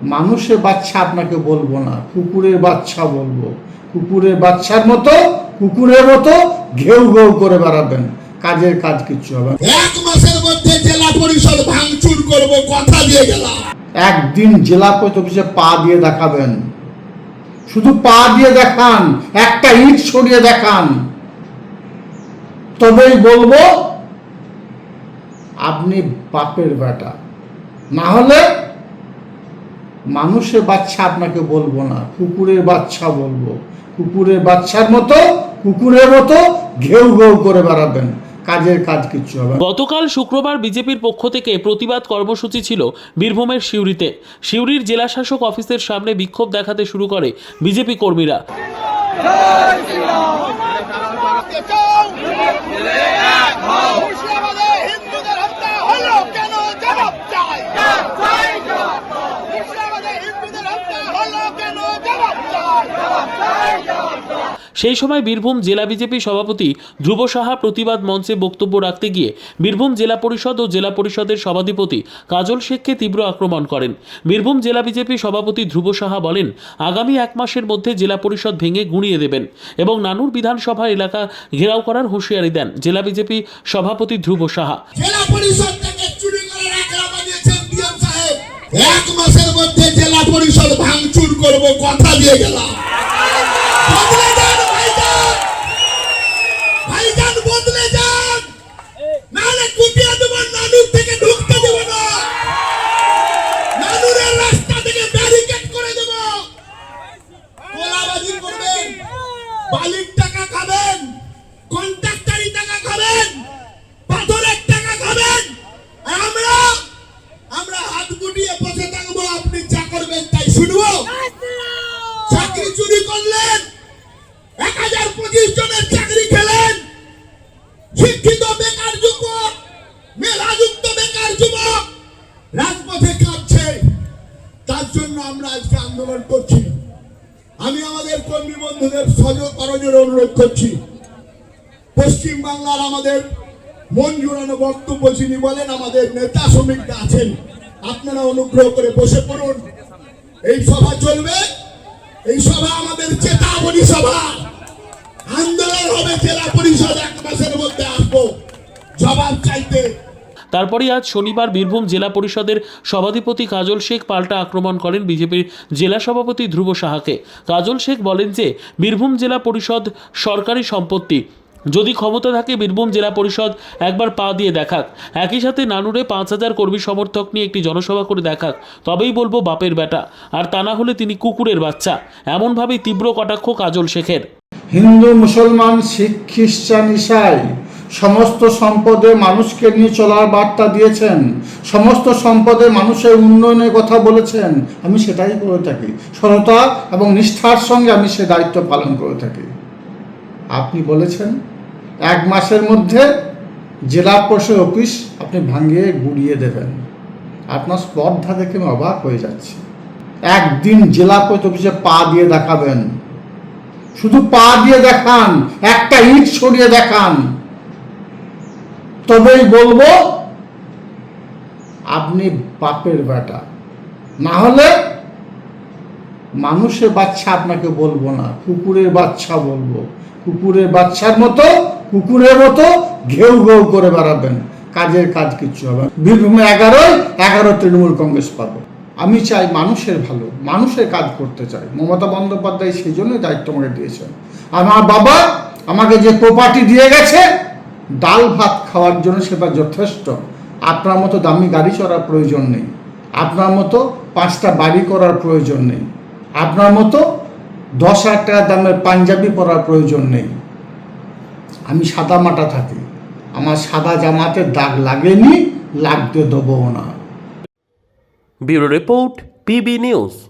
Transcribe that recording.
মানুষের বাচ্চা আপনাকে বলব না কুকুরের বাচ্চা বলব। কুকুরের বাচ্চার মতো কুকুরের মতো ঘেউ ঘেউ করে বেড়াবেন কাজের কাজ কিচ্ছু হবে এক মাসের মধ্যে জেলা পরিষদ ভাঙচুর করব কথা দিয়ে গেলাম। একদিন জেলা পরিষদ অফিসে পা দিয়ে দেখাবেন। শুধু পা দিয়ে দেখান একটা ইট সরিয়ে দেখান। তবেই বলব আপনি বাপের বেটা। না হলে মানুষের বাচ্চা আপনাকে বলব না কুকুরের বাচ্চা বলব। কুকুরের বাচ্চার মতো কুকুরের মতো ঘেউ ঘেউ করে বেড়াবেন। কাজের কাজ কিচ্ছু হবে গতকাল শুক্রবার বিজেপির পক্ষ থেকে প্রতিবাদ কর্মসূচি ছিল বীরভূমের সিউড়িতে। সিউড়ির জেলাশাসক অফিসের সামনে বিক্ষোভ দেখাতে শুরু করে বিজেপি কর্মীরা মুর্শিদাবাদে হিন্দুদের হত্যা হলো কেন জবাব চাই মুর্শিদাবাদে হিন্দুদের হত্যা হলো কেন জবাব চাই সেই সময় বীরভূম জেলা বিজেপি সভাপতি ধ্রুব সাহা প্রতিবাদ মঞ্চে বক্তব্য রাখতে গিয়ে বীরভূম জেলা পরিষদ ও জেলা পরিষদের সভাধিপতি কাজল শেখকে তীব্র আক্রমণ করেন। বীরভূম জেলা বিজেপি সভাপতি ধ্রুব সাহা বলেন, আগামী এক মাসের মধ্যে জেলা পরিষদ ভেঙে গুঁড়িয়ে দেবেন এবং নানুর বিধানসভা এলাকা ঘেরাও করার হুঁশিয়ারি দেন। জেলা বিজেপি সভাপতি ধ্রুব সাহা। এক মাসের মধ্যে পরিষদ ভাঙচুর করব কথা দিয়ে গেলাম। জন্য আমরা আজকে আন্দোলন করছি। আমি আমাদের কর্মী বন্ধুদের সহযোগ করজের অনুরোধ করছি। পশ্চিম বাংলার আমাদের মন জুড়ানো বক্তব্য যিনি বলেন, আমাদের নেতা শ্রমিকরা আছেন, আপনারা অনুগ্রহ করে বসে পড়ুন। এই সভা চলবে। এই সভা আমাদের চেতাবনী সভা। আন্দোলন হবে জেলা পরিষদ এক মাসের মধ্যে আসব। জবাব চাইতে তারপরে আজ শনিবার বীরভূম জেলা পরিষদের সভাধিপতি কাজল শেখ পাল্টা আক্রমণ করেন বিজেপির জেলা সভাপতি ধ্রুব সাহাকে। কাজল শেখ বলেন যে, বীরভূম জেলা পরিষদ সরকারি সম্পত্তি। যদি ক্ষমতা থাকে, বীরভূম জেলা পরিষদ একবার পা দিয়ে দেখাক। একই সাথে নানুরে পাঁচ হাজার কর্মী সমর্থক নিয়ে একটি জনসভা করে দেখাক। তবেই বলব, বাপের বেটা। আর তা না হলে তিনি কুকুরের বাচ্চা। এমনভাবেই তীব্র কটাক্ষ কাজল শেখের। হিন্দু, মুসলমান, শিখ, খ্রিস্টান, ইসাই সমস্ত সম্পদে মানুষকে নিয়ে চলার বার্তা দিয়েছেন। সমস্ত সম্পদে মানুষের উন্নয়নের কথা বলেছেন। আমি সেটাই করে থাকি। সততা এবং নিষ্ঠার সঙ্গে আমি সে দায়িত্ব পালন করে থাকি। আপনি বলেছেন, এক মাসের মধ্যে জেলা পরিষদ অফিস আপনি ভাঙিয়ে গুড়িয়ে দেবেন। আপনার স্পর্ধা দেখে আমি অবাক হয়ে যাচ্ছি। একদিন জেলা পরিষদ অফিসে পা দিয়ে দেখাবেন। শুধু পা দিয়ে দেখান, একটা ইট সরিয়ে দেখান। তবেই বলব, আপনি বাপের বেটা। না হলে মানুষের বাচ্চা আপনাকে বলব না, কুকুরের বাচ্চা বলব। কুকুরের বাচ্চার মতো, কুকুরের মতো ঘেউ ঘেউ করে বেড়াবেন, কাজের কাজ কিচ্ছু হবে। বীরভূমে এগারোই এগারো তৃণমূল কংগ্রেস পাবো। আমি চাই মানুষের ভালো, মানুষের কাজ করতে চাই। মমতা বন্দ্যোপাধ্যায় সেই জন্যই দায়িত্ব আমাকে দিয়েছেন। আমার বাবা আমাকে যে প্রপার্টি দিয়ে গেছে ডাল ভাত খাওয়ার জন্য সেটা যথেষ্ট। আপনার মতো দামি গাড়ি চড়ার প্রয়োজন নেই। আপনার মতো পাঁচটা বাড়ি করার প্রয়োজন নেই। আপনার মতো দশ হাজার টাকা দামের পাঞ্জাবি পরার প্রয়োজন নেই। আমি সাদা মাটা থাকি। আমার সাদা জামাতে দাগ লাগেনি, লাগতে দেবো না। Bureau report, PB news.